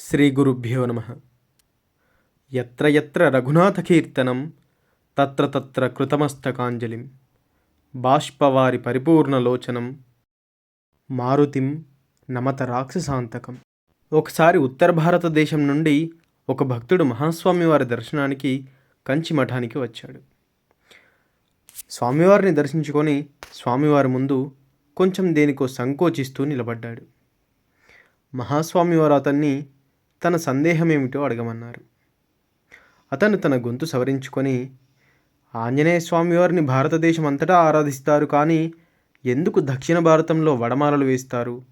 శ్రీ గురుభ్యో నమ. ఎత్ర ఎత్ర రఘునాథకీర్తనం తత్ర తత్ర కృతమస్తకాంజలిం. బాష్పవారి పరిపూర్ణలోచనం మారుతిం నమత రాక్షసాంతకం. ఒకసారి ఉత్తర భారతదేశం నుండి ఒక భక్తుడు మహాస్వామివారి దర్శనానికి కంచి మఠానికి వచ్చాడు. స్వామివారిని దర్శించుకొని స్వామివారి ముందు కొంచెం దేనికో సంకోచిస్తూ నిలబడ్డాడు. మహాస్వామివారు అతన్ని తన సందేహం ఏమిటో అడగమన్నారు. అతను తన గొంతు సవరించుకొని ఆంజనేయ స్వామివారిని భారతదేశం అంతటా ఆరాధిస్తారు కానీ ఎందుకు దక్షిణ భారతంలో వడమాలలు వేస్తారు?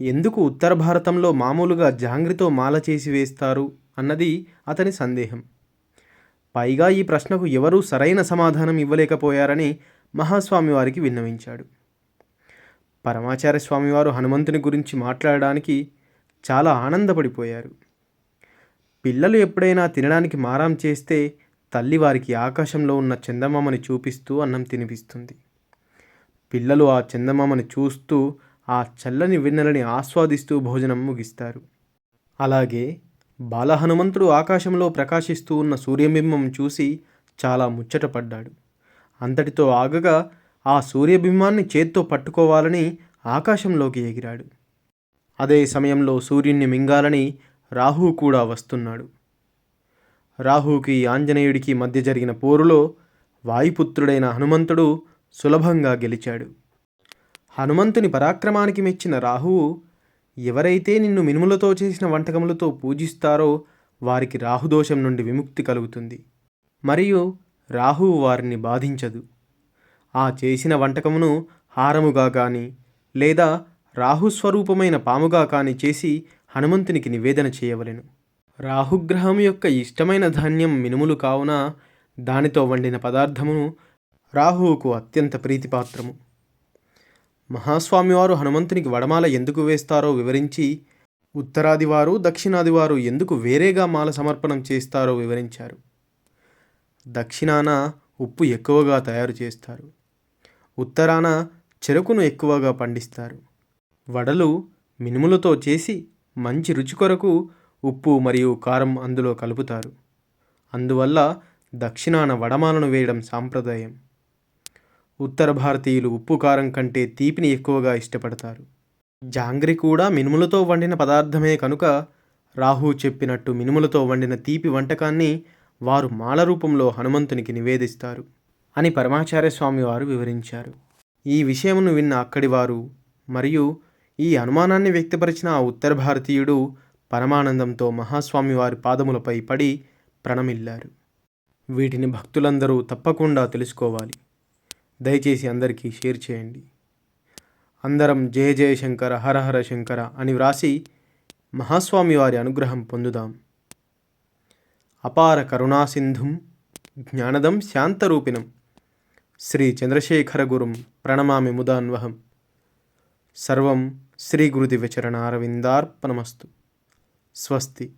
ఎందుకు ఉత్తర భారతంలో మామూలుగా జాంగ్రితో మాల చేసి వేస్తారు? అన్నది అతని సందేహం. పైగా ఈ ప్రశ్నకు ఎవరూ సరైన సమాధానం ఇవ్వలేకపోయారని మహాస్వామి వారికి విన్నవించాడు. పరమాచార్య స్వామివారు హనుమంతుని గురించి మాట్లాడడానికి చాలా ఆనందపడిపోయారు. పిల్లలు ఎప్పుడైనా తినడానికి మారం చేస్తే తల్లి వారికి ఆకాశంలో ఉన్న చందమామని చూపిస్తూ అన్నం తినిపిస్తుంది. పిల్లలు ఆ చందమామని చూస్తూ ఆ చల్లని వెన్నెలని ఆస్వాదిస్తూ భోజనం ముగిస్తారు. అలాగే బాలహనుమంతుడు ఆకాశంలో ప్రకాశిస్తూ ఉన్న సూర్యబింబం చూసి చాలా ముచ్చటపడ్డాడు. అంతటితో ఆగగా ఆ సూర్యబింబాన్ని చేత్తో పట్టుకోవాలని ఆకాశంలోకి ఎగిరాడు. అదే సమయంలో సూర్యుణ్ణి మింగాలని రాహు కూడా వస్తున్నాడు. రాహుకి ఆంజనేయుడికి మధ్య జరిగిన పోరులో వాయుపుత్రుడైన హనుమంతుడు సులభంగా గెలిచాడు. హనుమంతుని పరాక్రమానికి మెచ్చిన రాహువు ఎవరైతే నిన్ను మినుములతో చేసిన వంటకములతో పూజిస్తారో వారికి రాహుదోషం నుండి విముక్తి కలుగుతుంది. మరియు రాహువు వారిని బాధించదు. ఆ చేసిన వంటకమును హారముగా కానీ లేదా రాహుస్వరూపమైన పాముగా కానీ చేసి హనుమంతునికి నివేదన చేయవలెను. రాహుగ్రహం యొక్క ఇష్టమైన ధాన్యం మినుములు కావున దానితో వండిన పదార్థమును రాహువుకు అత్యంత ప్రీతిపాత్రము. మహాస్వామివారు హనుమంతునికి వడమాల ఎందుకు వేస్తారో వివరించి ఉత్తరాదివారు దక్షిణాదివారు ఎందుకు వేరేగా మాల సమర్పణం చేస్తారో వివరించారు. దక్షిణాన ఉప్పు ఎక్కువగా తయారు చేస్తారు. ఉత్తరాన చెరుకును ఎక్కువగా పండిస్తారు. వడలు మినుములతో చేసి మంచి రుచి కొరకు ఉప్పు మరియు కారం అందులో కలుపుతారు. అందువల్ల దక్షిణాన వడమాలను వేయడం సాంప్రదాయం. ఉత్తర భారతీయులు ఉప్పు కారం కంటే తీపిని ఎక్కువగా ఇష్టపడతారు. జాంగ్రీ కూడా మినుములతో వండిన పదార్థమే కనుక రాహు చెప్పినట్టు మినుములతో వండిన తీపి వంటకాన్ని వారు మాల రూపంలో హనుమంతునికి నివేదిస్తారు అని పరమాచార్య స్వామి వారు వివరించారు. ఈ విషయమును విన్న అక్కడి వారు మరియు ఈ అనుమానాన్ని వ్యక్తపరిచిన ఆ ఉత్తర భారతీయుడు పరమానందంతో మహాస్వామి వారి పాదములపై పడి ప్రణమిల్లారు. వీటిని భక్తులందరూ తప్పకుండా తెలుసుకోవాలి. దయచేసి అందరికీ షేర్ చేయండి. అందరం జయ జయ శంకర హర హర శంకర అని వ్రాసి మహాస్వామి వారి అనుగ్రహం పొందుదాం. అపార కరుణాసింధుం జ్ఞానదం శాంతరూపిణం. శ్రీ చంద్రశేఖర గురుం ప్రణమామి ముదాన్వహం. సర్వం శ్రీ శ్రీగురుదివ్యచరణారవిందార్పణమస్తు స్వస్తి.